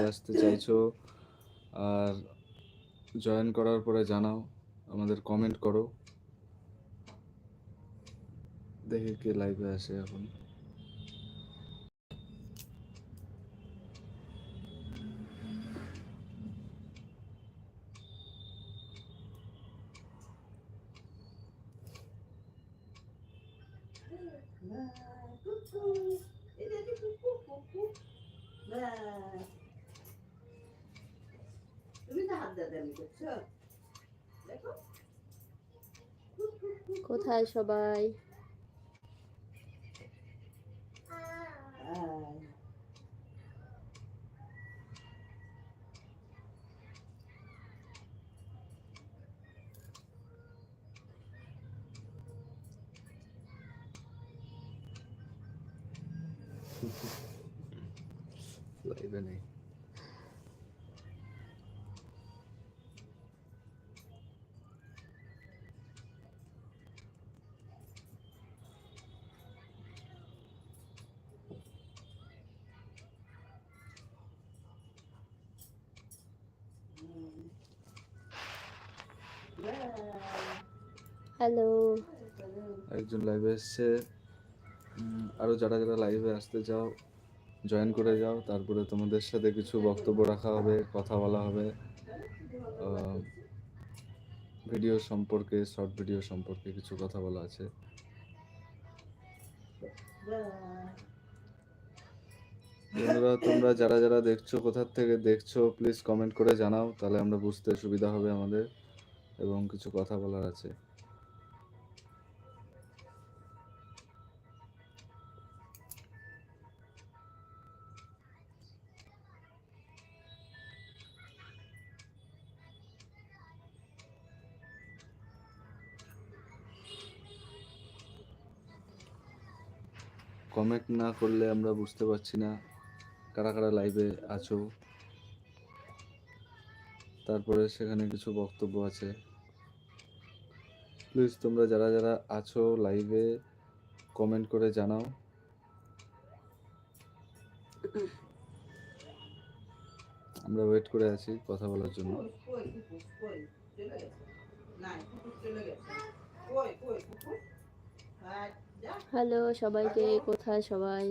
আসতে চাইছো, আর জয়েন করার পরে জানাও, আমাদের কমেন্ট করো। দেখি কে লাইভে আসে এখন। কোথায় সবাই? আহ, লাইভে হ্যালো একজন লাইভে এসছে। উম, আরও যারা যারা লাইভে আসতে চাও জয়েন করে যাও। তারপরে তোমাদের সাথে কিছু বক্তব্য রাখা হবে কথা বলা হবে। ভিডিও সম্পর্কে শর্ট ভিডিও সম্পর্কে কিছু কথা বলা আছে। বন্ধুরা তোমরা যারা যারা দেখছ কোথার থেকে দেখছ প্লিজ কমেন্ট করে জানাও তাহলে আমরা বুঝতে সুবিধা হবে আমাদের এবং কিছু কথা বলার আছে। কমেন্ট না করলে আমরা বুঝতে পারছি না কারা কারা লাইভে আছো তারপরে সেখানে কিছু বক্তব্য আছে প্লিজ তোমরা যারা যারা আছো লাইভে কমেন্ট করে জানাও আমরা ওয়েট করে আছি কথা বলার জন্য চলে গেছে হ্যাঁ হ্যালো সবাইকে কোথায় সবাই?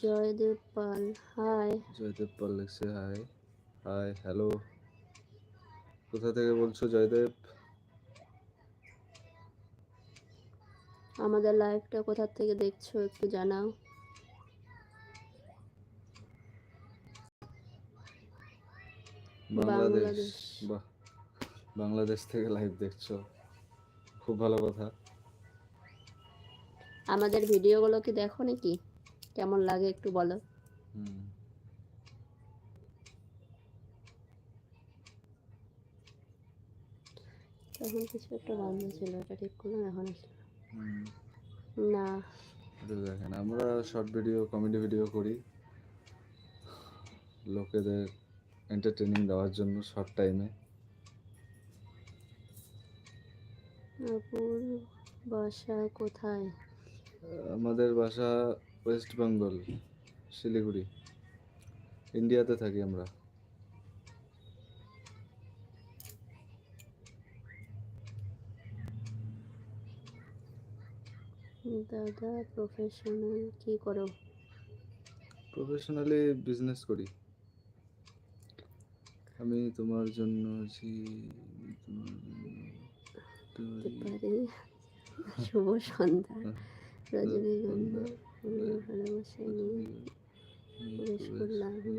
জয়দেব পাল হাই। জয়দেব পাল লিখছে হাই। Hi hello. কোথা থেকে বলছো জয়দেব? আমাদের লাইভটা কোথা থেকে দেখছ একটু জানাও। বাংলাদেশ। বাংলাদেশ। বাহ। বাংলাদেশ থেকে লাইভ দেখছ। খুব ভালো কথা। আমাদের ভিডিওগুলো কি দেখো নাকি? কেমন লাগে একটু বলো। হুম। তখন কিছু একটা বন্ধ ছিল ওটা ঠিক করলাম এখন না। দেখেন আমরা শর্ট ভিডিও কমেডি ভিডিও করি। লোকেদের এন্টারটেনিং দেওয়ার জন্য শর্ট টাইমে আপুর বাসা কোথায়? আমাদের বাসা ওয়েস্ট বেঙ্গল শিলিগুড়ি। ইন্ডিয়াতে থাকি আমরা। দাদা প্রফেশনাল কি করো? প্রফেশনালি বিজনেস করি। আমি তোমার জন্য আছি তোমার হতে পারি। শুভ সন্ধ্যা। রজনীগন্ধা ফুলের ভালোবাসা নিয়ে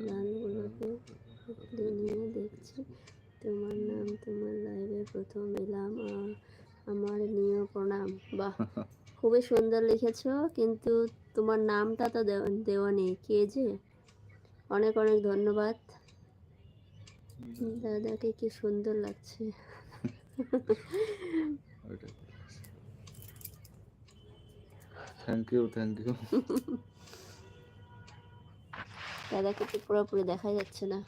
গানগুলোকে খুলে নিয়ে দেখছি। তোমার নাম তোমার লাইভে প্রথম এলাম। আমার নিয়ে প্রণাম। বাহ! খুবই সুন্দর লিখেছো কিন্তু তোমার নামটা তো দেওয়া- নেই। কে যে? অনেক অনেক ধন্যবাদ। দাদাকে কি সুন্দর লাগছে। থ্যাংক ইউ থ্যাংক ইউ দাদাকে তো পুরোপুরি দেখা যাচ্ছে না।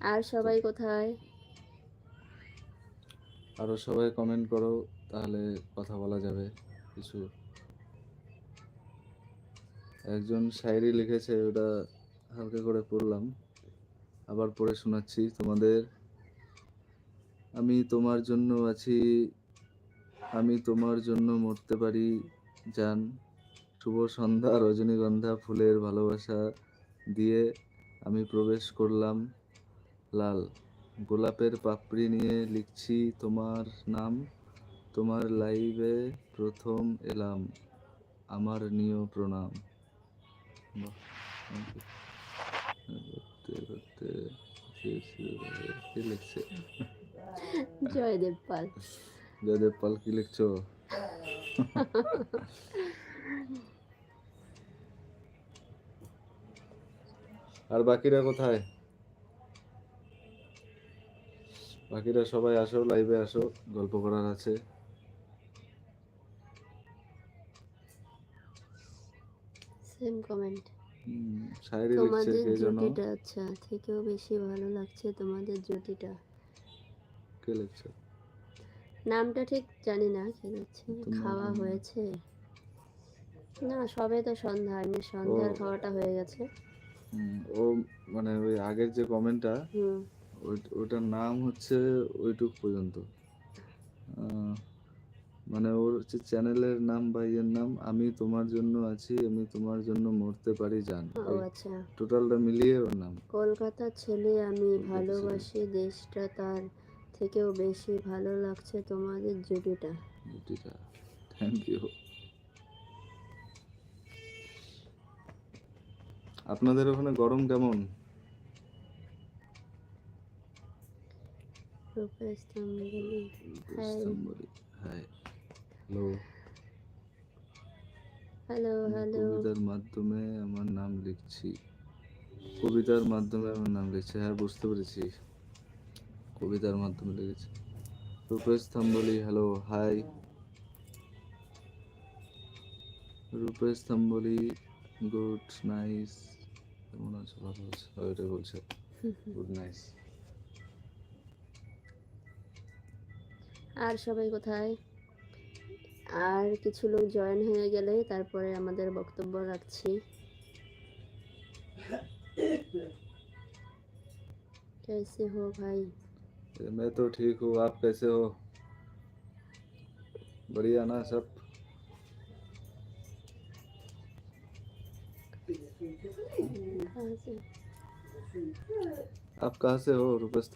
আর সবাই কোথায়? আরও সবাই কমেন্ট করো, তাহলে কথা বলা যাবে কিছু। একজন শায়রি লিখেছে, ওটা হালকা করে পড়লাম। আবার পড়ে শোনাচ্ছি তোমাদের। আমি তোমার জন্য আছি, আমি তোমার জন্য মরতে পারি যান শুভ সন্ধ্যা, রজনীগন্ধা, ফুলের ভালোবাসা দিয়ে আমি প্রবেশ করলাম লাল। গোলাপের পাপড়ি নিয়ে লিখছি তোমার নাম তোমার লাইভে প্রথম এলাম আমার নিয় প্রণাম। লিখছে। পাল। জয়দেব পাল কি লিখছো? আর বাকিরা কোথায়? বাকিরা সবাই আসো লাইভে আসো গল্প করার আছে। সেম কমেন্ট শায়রি লিখছে তোমাদের কে যেন। জুটিটা আচ্ছা থেকেও বেশি ভালো লাগছে তোমাদের জুটিটা। কে লিখছে? নামটা ঠিক জানি না কে খাওয়া হয়েছে? না সবে তো সন্ধ্যা এমনি সন্ধ্যার খাওয়াটা হয়ে গেছে। ও মানে ওই আগের যে কমেন্টটা হুম। ওটার নাম হচ্ছে ওইটুক পর্যন্ত। মানে ওর হচ্ছে চ্যানেলের নাম বা ইয়ের নাম আমি তোমার জন্য আছি আমি তোমার জন্য মরতে পারি জান। ও আচ্ছা। টোটালটা মিলিয়ে ওর নাম। কলকাতার ছেলে আমি ভালোবাসি দেশটা তার থেকেও বেশি ভালো লাগছে তোমাদের জুটিটা। জুটিটা। থ্যাংক ইউ আপনাদের ওখানে গরম কেমন? Rupesh Tamboli hi hi hello hello কবিতার মাধ্যমে আমার নাম লিখছি কবিতার মাধ্যমে আমার নাম লিখছি হ্যাঁ বুঝতে পেরেছি কবিতার মাধ্যমে লিখেছি Rupesh Thambli hello hi Rupesh Thambli good nice কেমন আছো ভালো আছো ওইটা বলছে গুড নাইস আর সবাই কোথায় আর কিছু লোক জয়েন হয়ে গেলে তারপরে আমাদের বক্তব্য রাখছি कैसे हो भाई मैं तो ठीक हूँ आप कैसे हो बढ़िया ना सब कहाँ से आप कहाँ से हो रूपेश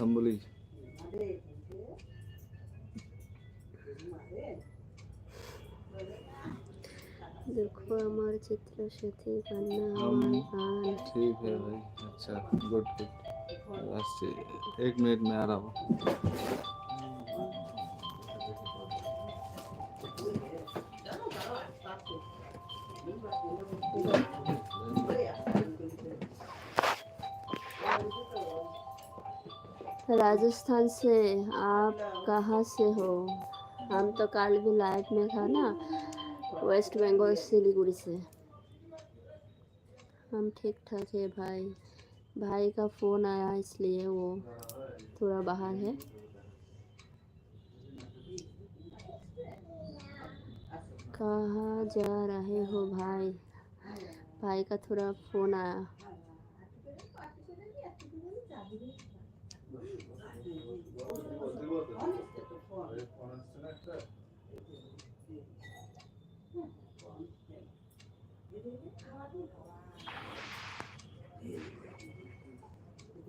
देखो हमारे चित्र सेठी बनना हमारे पान ठीक है भाई। अच्छा गुड गुड लास्ट एक मिनट में आ रहा हूँ। राजस्थान से आप कहाँ से हो? हम तो काल भी लाइट में था ना। वेस्ट बंगाल सिलीगुड़ी से। हम ठीक ठाक है भाई। भाई का फ़ोन आया इसलिए वो थोड़ा बाहर है। कहाँ जा रहे हो भाई? भाई का थोड़ा फ़ोन आया।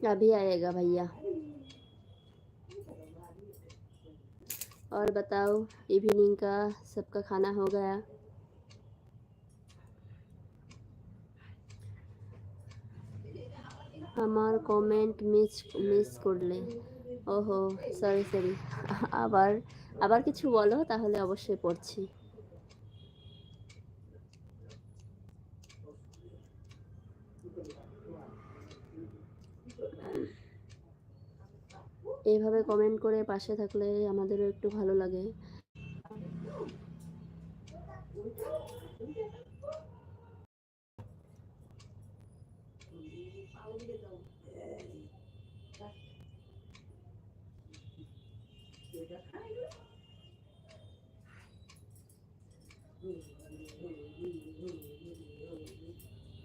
अभी आएगा भैया और बताओ इवनिंग का सबका खाना हो गया আমার কমেন্ট মিস মিস করলে ওহো সরি সরি আবার আবার কিছু বলো তাহলে অবশ্যই পড়ছি এইভাবে কমেন্ট করে পাশে থাকলে আমাদেরও একটু ভালো লাগে এটা খাই না।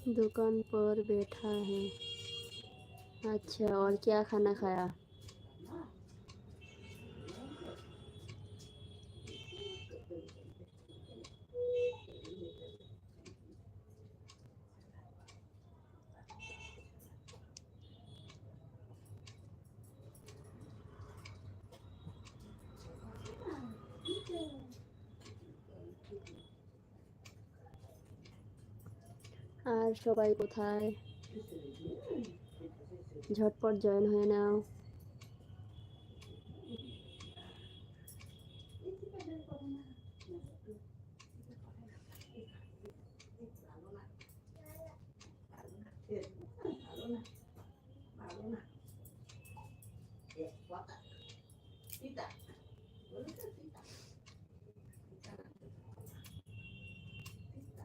दुकान पर बैठा है अच्छा और क्या खाना खाया সবাই কোথায়? ঝটপট জয়েন হয়ে নাও ভালো না ভালো না এক কথা পিতা বলেছে পিতা পিতা না পিতা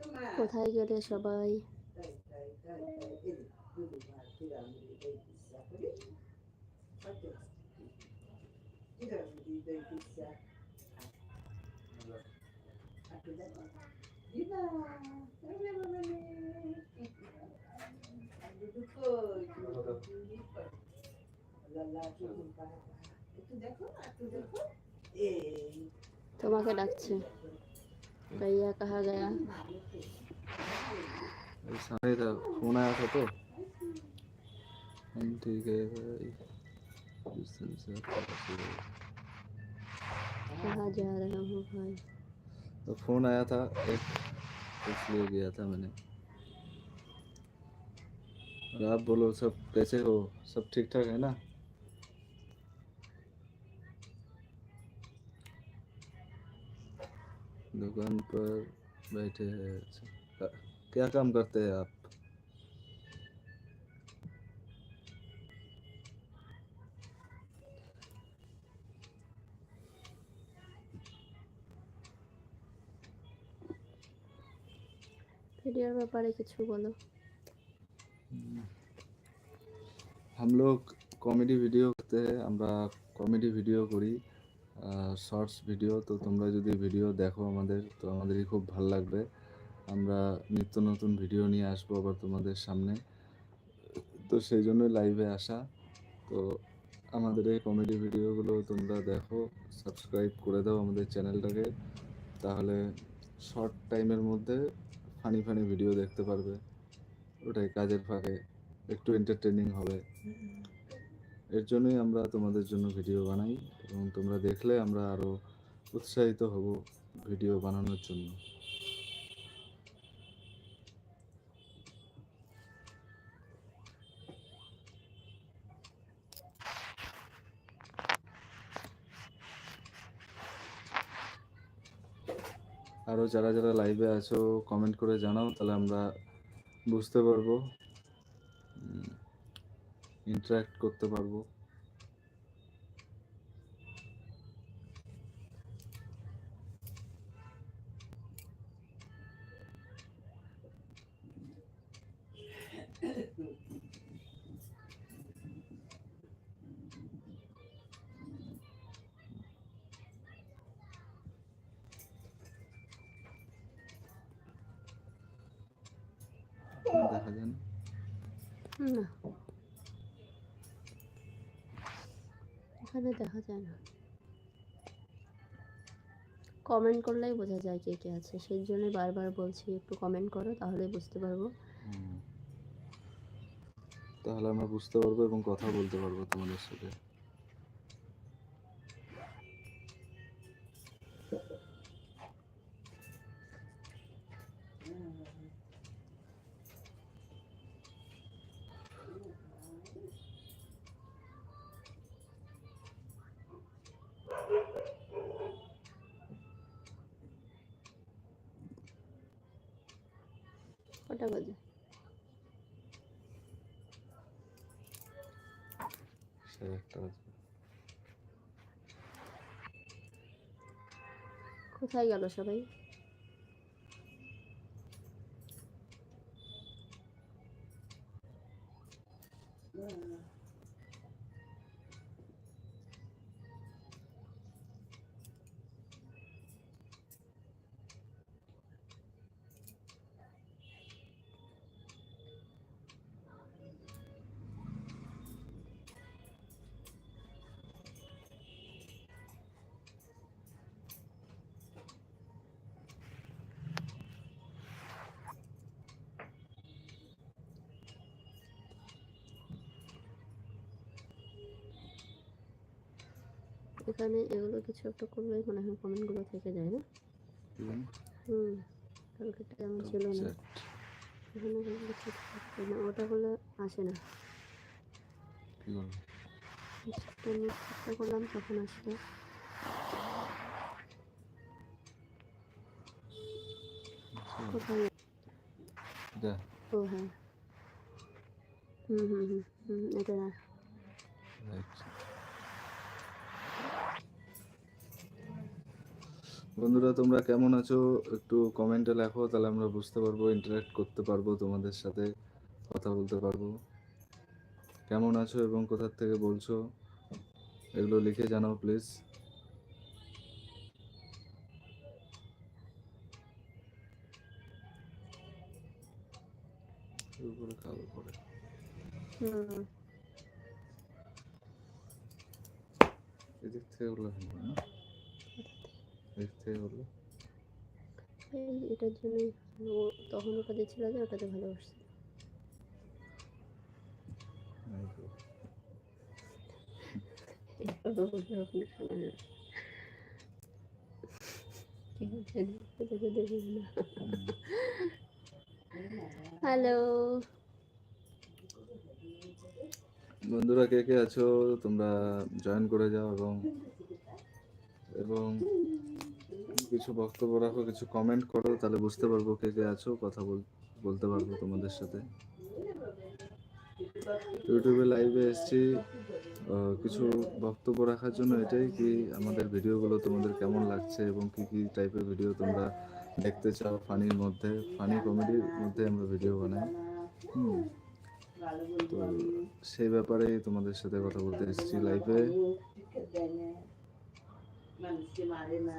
একটু গেলে সবাই? তোমাকে ডাকছে। भैया कहा गया। था फ़ोन आया था तो। हम ठीक है भाई। कहाँ जा रहा हूँ भाई? तो फ़ोन आया था एक इसलिए गया था मैंने। और आप बोलो सब कैसे हो? सब ठीक ठाक है ना? दुकान पर बैठे हैं अच्छा अ, क्या काम करते हैं आप ভিডিওর ব্যাপারে কিছু বলো हम लोग কমেডি ভিডিও করতে हैं আমরা কমেডি ভিডিও করি শর্টস ভিডিও, তো তোমরা যদি ভিডিও দেখো আমাদের, তো আমাদেরই খুব ভালো লাগবে। আমরা নিত্য নতুন ভিডিও নিয়ে আসব আবার তোমাদের সামনে। তো সেই জন্যই লাইভে আসা। তো আমাদের এই কমেডি ভিডিওগুলো তোমরা দেখো সাবস্ক্রাইব করে দাও আমাদের চ্যানেলটাকে তাহলে শর্ট টাইমের মধ্যে ফানি ফানি ভিডিও দেখতে পারবে। ওটাই কাজের ফাঁকে, একটু এন্টারটেনিং হবে। এর জন্যই আমরা তোমাদের জন্য ভিডিও বানাই এবং তোমরা দেখলে আমরা আরও উৎসাহিত হব ভিডিও বানানোর জন্য। আরও যারা যারা লাইভে আছো কমেন্ট করে জানাও, তাহলে আমরা বুঝতে পারব। ইন্টারাক্ট করতে পারব। দেখা যায় না। না এখানে দেখা যায় না। কমেন্ট করলেই বোঝা যায় কে কে আছে। সেই জন্য বারবার বলছি, একটু কমেন্ট করো তাহলে বুঝতে পারব। তাহলে আমরা বুঝতে পারব এবং কথা বলতে পারব তোমাদের সাথে। কটা বাজে। কোথায় গেল সবাই এখানে এগুলো কিছু একটা করলে মনে হয় কমেন্টগুলো থেকে যায় না? হুম। ছিল না। Chat। এখানে কিছু থাকবে না ওটা করলে আসে না। চেষ্টা করলাম তখন কোথায়? ও হ্যাঁ। হুম হুম হুম হুম এটা না. বন্ধুরা তোমরা কেমন আছো? একটু কমেন্টে লেখো তাহলে আমরা বুঝতে পারব ইন্টারাক্ট করতে পারব তোমাদের সাথে কথা বলতে পারব। কেমন আছো এবং কোথার থেকে বলছো? এগুলো লিখে জানাও প্লিজ কালো করে। এদিক থেকে না? থেকে হলো এই এটার জন্যই ও তখন ওটা দিচ্ছিল যে ওটাতে ভালো আসছে এই তো। এভাবে বললে আপনি শোনেন না। কি বলছেন? ওটাকে দেখবেন না হ্যালো বন্ধুরা কে কে আছো তোমরা জয়েন করে যাও এবং এবং কিছু বক্তব্য রাখো, কিছু কমেন্ট করো, তাহলে বুঝতে পারব কে কে আছো, কথা বল বলতে পারব তোমাদের সাথে। ইউটিউবে লাইভে এসেছি। কিছু বক্তব্য রাখার জন্য এটাই কি আমাদের ভিডিওগুলো তোমাদের কেমন লাগছে এবং কি কি টাইপের ভিডিও তোমরা দেখতে চাও ফানির মধ্যে? ফানি কমেডির মধ্যে আমরা ভিডিও বানাই। হুম। তো সেই ব্যাপারেই তোমাদের সাথে কথা বলতে এসেছি লাইভে মানুষকে মারে না।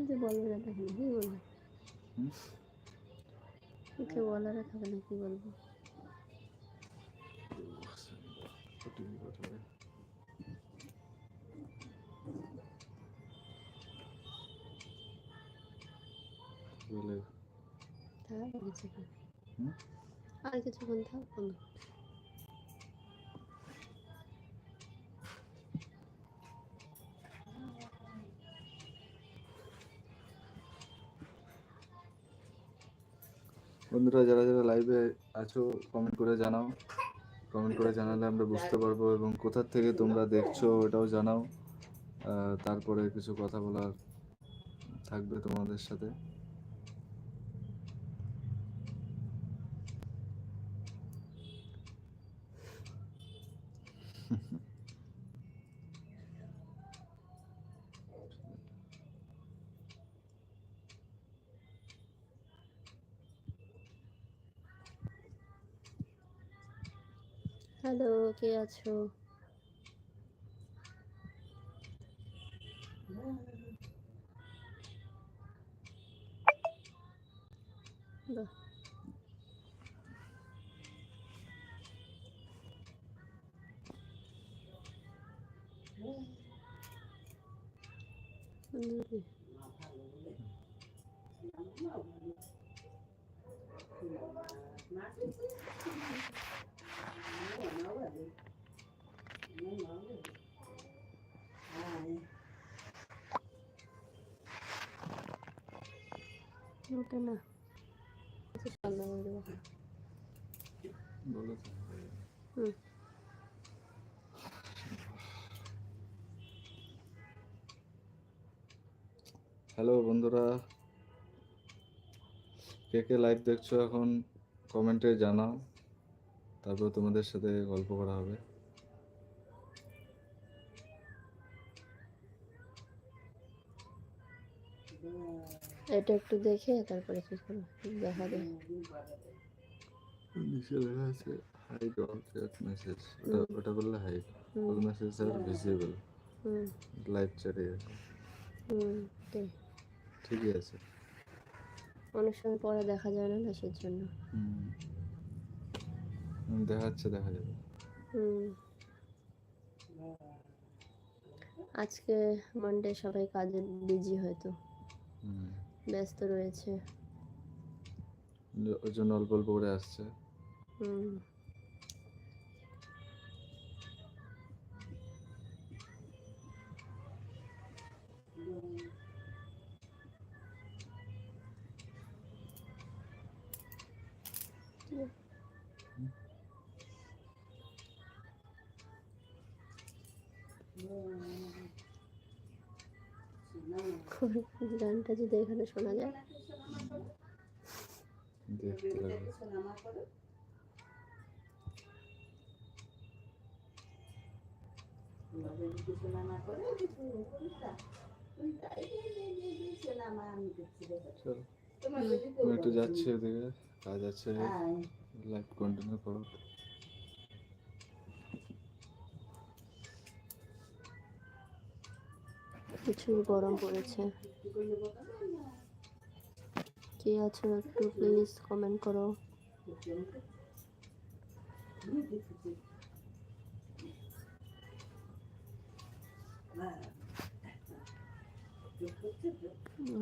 দাদাকে মারি না না কি বলব? ওকে বলার থাকে না কি বলব? আর কিছুক্ষণ থাক বন্ধুরা, যারা যারা লাইভে আছো কমেন্ট করে জানাও। কমেন্ট করে জানালে আমরা বুঝতে পারব এবং কোথার থেকে তোমরা দেখছ এটাও জানাও। তারপরে কিছু কথা বলার থাকবে তোমাদের সাথে। হ্যালো কে আছো? হ্যালো বন্ধুরা, কে কে লাইভ দেখছ এখন কমেন্টে জানাও, তারপর তোমাদের সাথে গল্প করা হবে। এটা একটু দেখে তারপরে কি করব, দেখা যায় নিচে লেখা আছে। হাইড অল চ্যাট মেসেজ ওটা ওটা করলে হাইড অল মেসেজ আর ভিজিবল লাইভ চ্যাটে আছে। ঠিকই আছে। অনেক সময় পরে দেখা যায় না সেই জন্য। দেখাচ্ছে দেখা যাবে। হুম। আজকে মানডে সবাই কাজে বিজি হয়তো। ব্যস্ত রয়েছে। ওই জন্য অল্প অল্প করে আসছে। গানটা যদি এখানে শোনা যায়। দেখতে যাচ্ছি ওদিকে কাজ আছে লাইভ কন্টিনিউ করো প্রচুর গরম পড়েছে। কে আছো একটু প্লিজ কমেন্ট করো।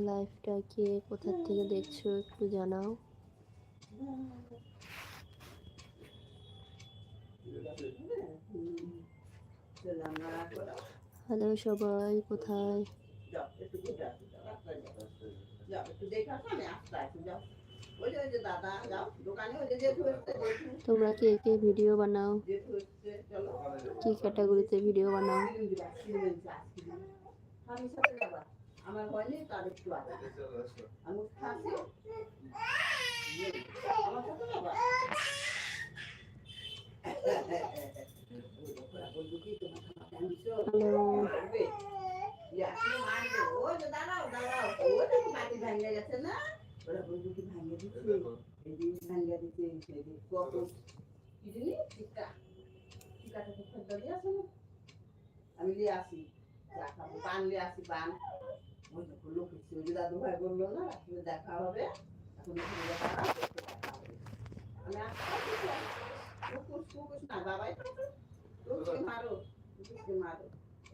লাইফটা কে কোথা থেকে দেখছ একটু জানাও। হ্যালো সবাই, কোথায়? তোমরা কে কে ভিডিও বানাও? কি ক্যাটাগরিতে ভিডিও বানাও? আমার হয়নি তার একটু আগে আমি খাচ্ছি আমার সাথে বাবা হ্যালো আমি লিয়ে আসি। পান লিয়ে আসি পান। ওই দেখো লোক যে দাদু ভাই বলল না রাত্রে দেখা হবে। এখন। আমি কুস না বাবাই তো মারো মারো।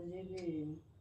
আমার সাথে